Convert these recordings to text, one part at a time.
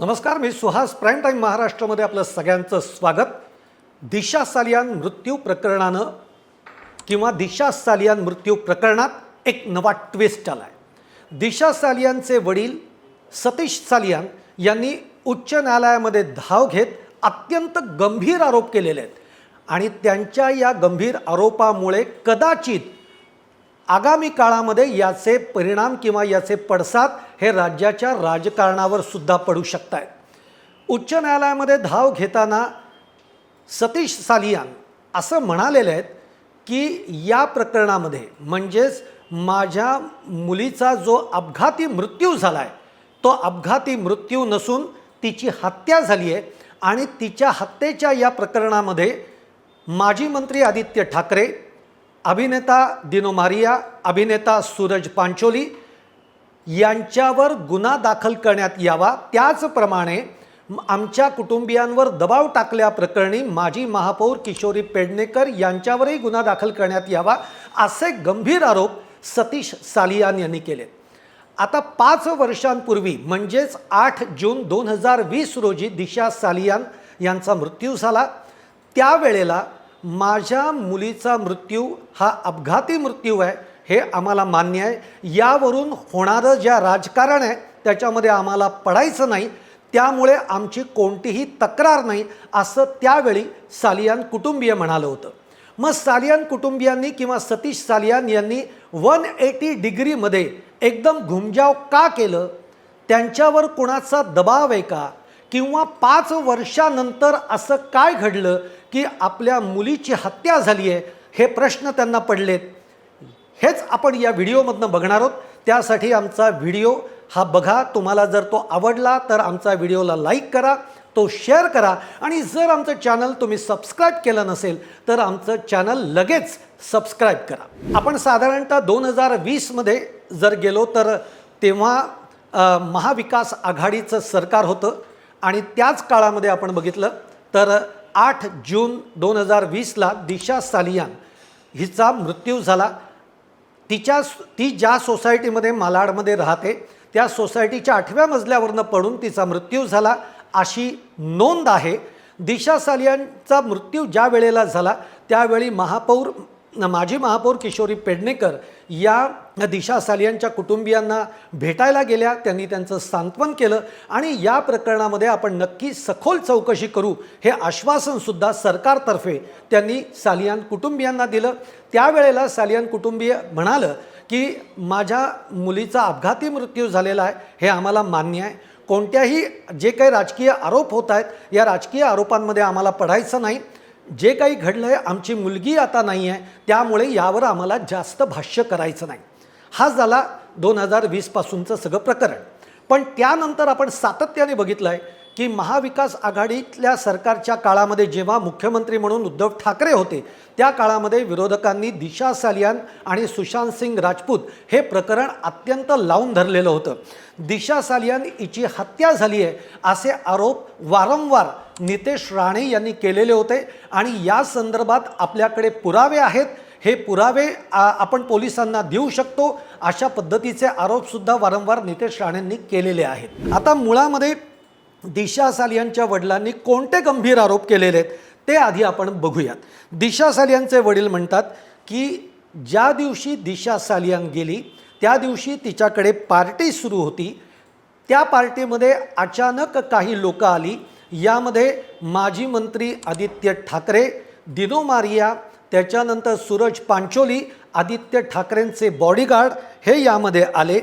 नमस्कार मी Suhas prime time महाराष्ट्रामध्ये आपलं सगळ्यांचं स्वागत. दिशा सालियान मृत्यू प्रकरणानं किंवा दिशा सालियान मृत्यू प्रकरणात एक नवा ट्विस्ट आला आहे दिशा सालियानचे वडील सतीश सालियान यांनी उच्च न्यायालयामध्ये धाव घेत अत्यंत गंभीर आरोप केलेले आहेत. आणि त्यांच्या या गंभीर आरोपामुळे कदाचित आगामी काळामध्ये याचे परिणाम किंवा याचे पडसाद हे राज्याच्या राजकारणावर सुद्धा पडू शकत आहेत उच्च न्यायालयामध्ये धाव घेताना सतीश सालियान असं म्हणालेले आहेत की या प्रकरणामध्ये म्हणजेच माझ्या मुलीचा जो अपघाती मृत्यू झाला आहे तो अपघाती मृत्यू नसून तिची हत्या झाली आहे आणि तिच्या हत्येच्या या प्रकरणामध्ये माजी मंत्री आदित्य ठाकरे अभिनेता दिनो मारिया अभिनेता सूरज पांचोली यांच्यावर गुन्हा दाखल करण्यात यावा. त्याचप्रमाणे आमच्या कुटुंबियांवर दबाव टाकल्याप्रकरणी माजी महापौर किशोरी पेडणेकर यांच्यावरही गुन्हा दाखल करण्यात यावा असे गंभीर आरोप सतीश सालियान यांनी केले. आता पाच वर्षांपूर्वी म्हणजेच आठ जून दोन हजार वीस रोजी दिशा सालियान यांचा मृत्यू झाला. त्यावेळेला माझ्या मुलीचा मृत्यू हा अपघाती मृत्यू आहे हे आम्हाला मान्य आहे. यावरून होणारं ज्या राजकारण आहे त्याच्यामध्ये आम्हाला पडायचं नाही. त्यामुळे आमची कोणतीही तक्रार नाही असं त्यावेळी सालियान कुटुंबीय म्हणालं होतं. मग सालियान कुटुंबियांनी किंवा सतीश सालियान यांनी वन एटी डिग्रीमध्ये एकदम घुमजाव का केलं? त्यांच्यावर कोणाचा दबाव आहे का? किंवा पाच वर्षानंतर असं काय घडलं? की आपल्या मुलीची हत्या झाली आहे हे प्रश्न त्यांना पडलेत. हेच आपण या व्हिडिओमधनं बघणार आहोत. त्यासाठी आमचा व्हिडिओ हा बघा. तुम्हाला जर तो आवडला तर आमचा व्हिडिओला लाईक करा तो शेअर करा. आणि जर आमचं चॅनल तुम्ही सबस्क्राईब केलं नसेल तर आमचं चॅनल लगेच सबस्क्राईब करा. आपण साधारणतः दोन हजार वीसमध्ये जर गेलो तर तेव्हा महाविकास आघाडीचं सरकार होतं. आणि त्याच काळामध्ये आपण बघितलं तर आठ जून दोन हजार वीसला दिशा सालियान हिचा मृत्यू झाला. तिच्या ती ज्या सोसायटीमध्ये मालाडमध्ये राहते त्या सोसायटीच्या आठव्या मजल्यावरनं पडून तिचा मृत्यू झाला अशी नोंद आहे. दिशा सालियांचा मृत्यू ज्या वेळेला झाला त्यावेळी महापौर माजी महापौर किशोरी पेडणेकर या दिशा सालियांच्या कुटुंबियांना भेटायला गेल्या त्यांनी त्यांचं सांत्वन केलं आणि या प्रकरणामध्ये आपण नक्की सखोल चौकशी करू हे आश्वासनसुद्धा सरकारतर्फे त्यांनी सालियान कुटुंबियांना दिलं. त्यावेळेला सालियान कुटुंबीय म्हणालं की माझ्या मुलीचा अपघाती मृत्यू झालेला आहे हे आम्हाला मान्य आहे. कोणत्याही जे काही राजकीय आरोप होत आहेत या राजकीय आरोपांमध्ये आम्हाला पडायचं नाही. जे काही घडलं आहे आमची मुलगी आता नाही आहे त्यामुळे यावर आम्हाला जास्त भाष्य करायचं नाही. हा झाला दोन हजार वीसपासूनचं सगळं प्रकरण. पण त्यानंतर आपण सातत्याने बघितलं आहे की महाविकास आघाडीतल्या सरकारच्या काळामध्ये जेव्हा मुख्यमंत्री म्हणून उद्धव ठाकरे होते त्या काळामध्ये विरोधकांनी दिशा सालियान आणि सुशांत सिंग राजपूत हे प्रकरण अत्यंत लावून धरलेलं होतं. दिशा सालियान हिची हत्या झाली आहे असे आरोप वारंवार नितेश राणे यांनी केलेले होते आणि या संदर्भात आपल्याकडे पुरावे आहेत. हे पुरावे आपण पोलिसांना देऊ शकतो अशा पद्धतीचे आरोपसुद्धा वारंवार नितेश राणेंनी केलेले आहेत. आता मुळामध्ये दिशा सालियांच्या वडिलांनी कोणते गंभीर आरोप केलेले आहेत ते आधी आपण बघूयात. दिशा सालियांचे वडील म्हणतात की ज्या दिवशी दिशा सालियान गेली त्या दिवशी तिच्याकडे पार्टी सुरू होती. त्या पार्टीमध्ये अचानक काही लोक आली. यामध्ये माजी मंत्री आदित्य ठाकरे दिनो मारिया त्याच्यानंतर सूरज पांचोली आदित्य ठाकरेंचे बॉडीगार्ड हे यामध्ये आले.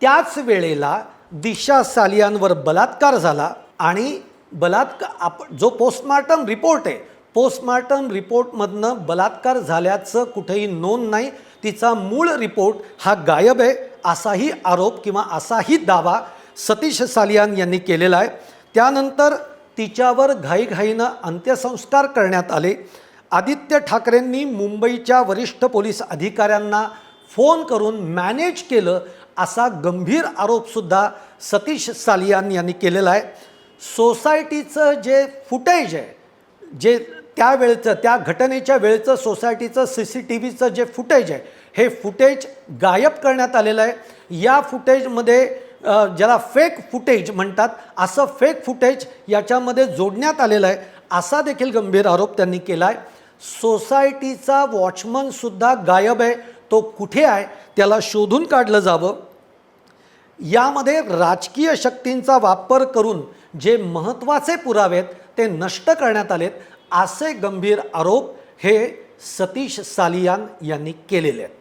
त्याच वेळेला दिशा सालियांवर बलात्कार झाला आणि बलात्कार आप जो पोस्टमार्टम रिपोर्ट आहे पोस्टमार्टम रिपोर्टमधनं बलात्कार झाल्याचं कुठेही नोंद नाही. तिचा मूळ रिपोर्ट हा गायब आहे असाही आरोप किंवा असाही दावा सतीश सालियान यांनी केलेला आहे. त्यानंतर तिच्यावर घाईघाईनं अंत्यसंस्कार करण्यात आले. आदित्य ठाकरेंनी मुंबईच्या वरिष्ठ पोलीस अधिकाऱ्यांना फोन करून मॅनेज केलं असा गंभीर आरोपसुद्धा सतीश सालियान यांनी केलेला आहे. सोसायटीचं जे फुटेज आहे जे त्यावेळचं त्या घटनेच्या वेळचं सोसायटीचं सी सी टी व्हीचं जे फुटेज आहे हे फुटेज गायब करण्यात आलेलं आहे. या फुटेजमध्ये ज्याला फेक फुटेज म्हणतात असं फेक फुटेज याच्यामध्ये जोडण्यात आलेलं आहे असा देखील गंभीर आरोप त्यांनी केला आहे सोसायटीचा वॉचमनसुद्धा गायब आहे. तो कुठे आहे त्याला शोधून काढलं जावं. यामध्ये राजकीय शक्तींचा वापर करून जे महत्त्वाचे पुरावे आहेत ते नष्ट करण्यात आलेत असे गंभीर आरोप हे सतीश सालियान यांनी केलेले आहेत.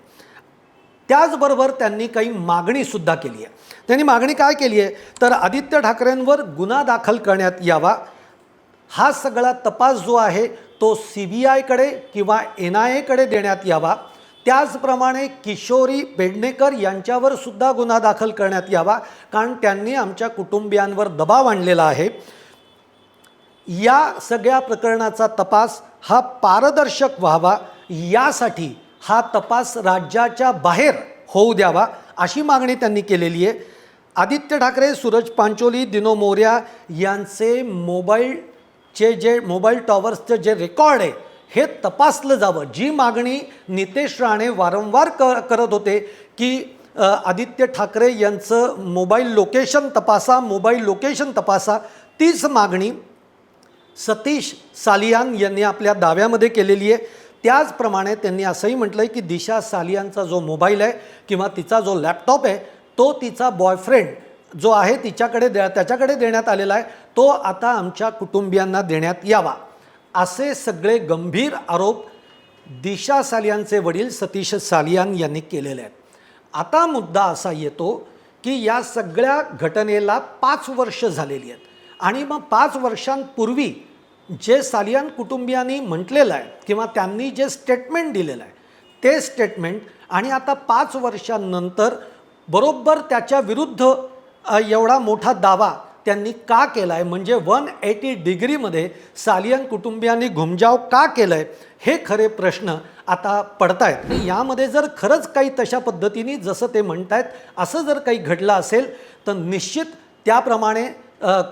त्याचबरोबर त्यांनी काही मागणीसुद्धा केली आहे. त्यांनी मागणी काय केली आहे? तर आदित्य ठाकरेंवर गुन्हा दाखल करण्यात यावा. हा सगळा तपास जो आहे तो सी बी आयकडे किंवा एन आय एकडे देण्यात यावा. त्याचप्रमाणे किशोरी पेडणेकर यांच्यावर सुद्धा गुन्हा दाखल करण्यात यावा कारण त्यांनी आमच्या कुटुंबियांवर दबाव आणलेला आहे. या सगळ्या प्रकरणाचा तपास हा पारदर्शक व्हावा यासाठी हा तपास राज्याच्या बाहेर होऊ द्यावा अशी मागणी त्यांनी केलेली आहे. आदित्य ठाकरे सूरज पांचोली दिनो मोर्या यांचे मोबाईलचे जे मोबाईल टॉवर्सचं जे रेकॉर्ड आहे हे तपासलं जावं. जी मागणी नितेश राणे वारंवार क करत होते की आदित्य ठाकरे यांचं मोबाईल लोकेशन तपासा मोबाईल लोकेशन तपासा तीच मागणी सतीश सालियान यांनी आपल्या दाव्यामध्ये केलेली आहे. त्याचप्रमाणे त्यांनी असंही म्हटलं आहे की दिशा सालियानचा जो मोबाईल आहे किंवा तिचा जो लॅपटॉप आहे तो तिचा बॉयफ्रेंड जो आहे तिच्याकडे द्या त्याच्याकडे देण्यात आलेला आहे. तो आता आमच्या कुटुंबियांना देण्यात यावा. असे सगळे गंभीर आरोप दिशा सालियांचे वडील सतीश सालियान यांनी केलेले आहेत. आता मुद्दा असा येतो की या सगळ्या घटनेला पाच वर्ष झालेली आहेत. आणि मग पाच वर्षांपूर्वी जे सालियान कुटुंबियांनी म्हटलेलं आहे किंवा त्यांनी जे स्टेटमेंट दिलेलं आहे ते स्टेटमेंट आणि आता पाच वर्षांनंतर बरोबर त्याच्या विरुद्ध एवढा मोठा दावा त्यांनी का केला आहे म्हणजे वन एटी डिग्रीमध्ये सालियन कुटुंबियांनी घुमजाव का केलं आहे हे खरे प्रश्न आता पडत आहेत आणि यामध्ये जर खरंच काही तशा पद्धतीने जसं ते म्हणतायत असं जर काही घडलं असेल तर निश्चित त्याप्रमाणे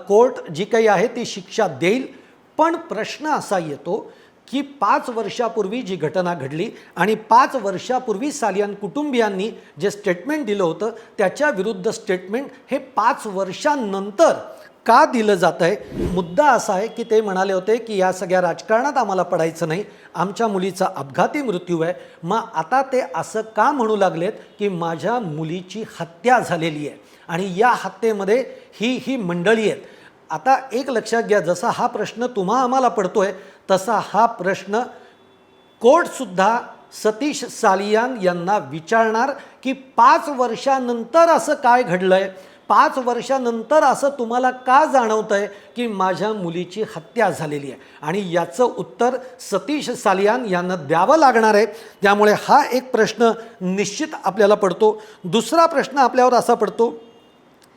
कोर्ट जी काही आहे ती शिक्षा देईल. पण प्रश्न असा येतो की पाच वर्षापूर्वी जी घटना घडली आणि पाच वर्षापूर्वी सालियान कुटुंबियांनी जे स्टेटमेंट दिलं होतं त्याच्या विरुद्ध स्टेटमेंट हे पाच वर्षांनंतर का दिलं जात आहे मुद्दा असा आहे की ते म्हणाले होते की या सगळ्या राजकारणात आम्हाला पडायचं नाही आमच्या मुलीचा अपघाती मृत्यू आहे. मग आता ते असं का म्हणू लागलेत की माझ्या मुलीची हत्या झालेली आहे? आणि या हत्येमध्ये ही ही मंडळी आहेत. आता एक लक्षात घ्या जसा हा प्रश्न तुम्हा आम्हाला पडतोय तसा हा प्रश्न कोर्टसुद्धा सतीश सालियान यांना विचारणार की पाच वर्षानंतर असं काय घडलं आहे पाच वर्षानंतर असं तुम्हाला का जाणवतं आहे की माझ्या मुलीची हत्या झालेली आहे? आणि याचं उत्तर सतीश सालियान यांना द्यावं लागणार आहे. त्यामुळे हा एक प्रश्न निश्चित आपल्याला पडतो. दुसरा प्रश्न आपल्यावर असा पडतो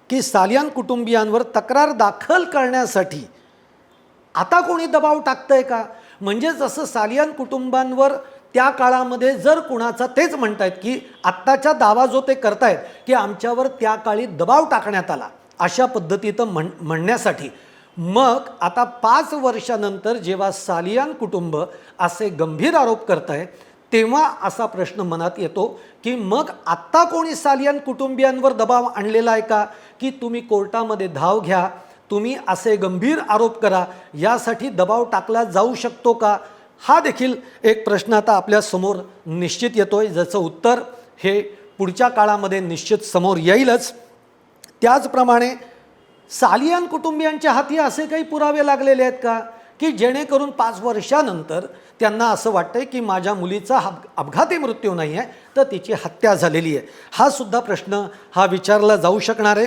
की सालियान कुटुंबियांवर तक्रार दाखल करण्यासाठी आता कोणी दबाव टाकतंय का? म्हणजे जसं सालियान कुटुंबांवर त्या काळामध्ये जर कुणाचा तेच म्हणतायत की आत्ताचा दावा जो ते करतायत की आमच्यावर त्या काळी दबाव टाकण्यात आला अशा पद्धतीचं म्हण म्हणण्यासाठी. मग आता पाच वर्षानंतर जेव्हा सालियान कुटुंब असे गंभीर आरोप करत आहे तेव्हा असा प्रश्न मनात येतो की मग आत्ता कोणी सालियान कुटुंबियांवर दबाव आणलेला आहे का? की तुम्ही कोर्टामध्ये धाव घ्या तुम्ही असे गंभीर आरोप करा यासाठी दबाव टाकला जाऊ शकतो का? हा देखील एक प्रश्न आता आपल्यासमोर निश्चित येतो आहे ज्याचं उत्तर हे पुढच्या काळामध्ये निश्चित समोर येईलच. त्याचप्रमाणे सालियान कुटुंबियांच्या हाती असे काही पुरावे लागलेले आहेत का? की जेणेकरून पाच वर्षानंतर त्यांना असं वाटतं की माझ्या मुलीचा हा अपघाती मृत्यू नाही आहे तर तिची हत्या झालेली आहे. हा सुद्धा प्रश्न हा विचारला जाऊ शकणार आहे.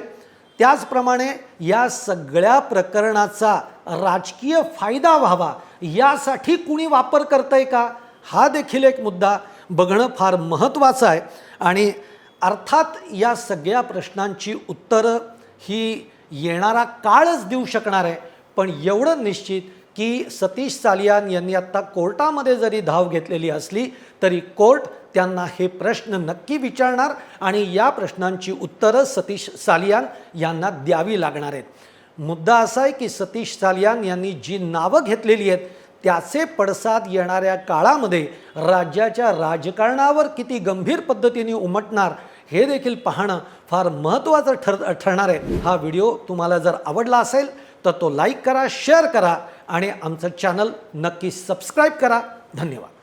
त्याचप्रमाणे या सगळ्या प्रकरणाचा राजकीय फायदा व्हावा यासाठी कुणी वापर करतंय का? हा देखील एक मुद्दा बघणं फार महत्त्वाचं आहे. आणि अर्थात या सगळ्या प्रश्नांची उत्तरं ही येणारा काळच देऊ शकणार आहे. पण एवढं निश्चित की सतीश सालियान यांनी आत्ता कोर्टामध्ये जरी धाव घेतलेली असली तरी कोर्ट त्यांना हे प्रश्न नक्की विचारणार आणि या प्रश्नांची उत्तरं सतीश सालियान यांना द्यावी लागणार आहेत. मुद्दा असा आहे की सतीश सालियान यांनी जी नावं घेतलेली आहेत त्याचे पडसाद येणाऱ्या काळामध्ये राज्याच्या राजकारणावर किती गंभीर पद्धतीने उमटणार हे देखील पाहणं फार महत्त्वाचं ठर ठरणार आहे. हा व्हिडिओ तुम्हाला जर आवडला असेल तर तो लाईक करा शेअर करा आणि आमचं चॅनल नक्की सबस्क्राईब करा. धन्यवाद.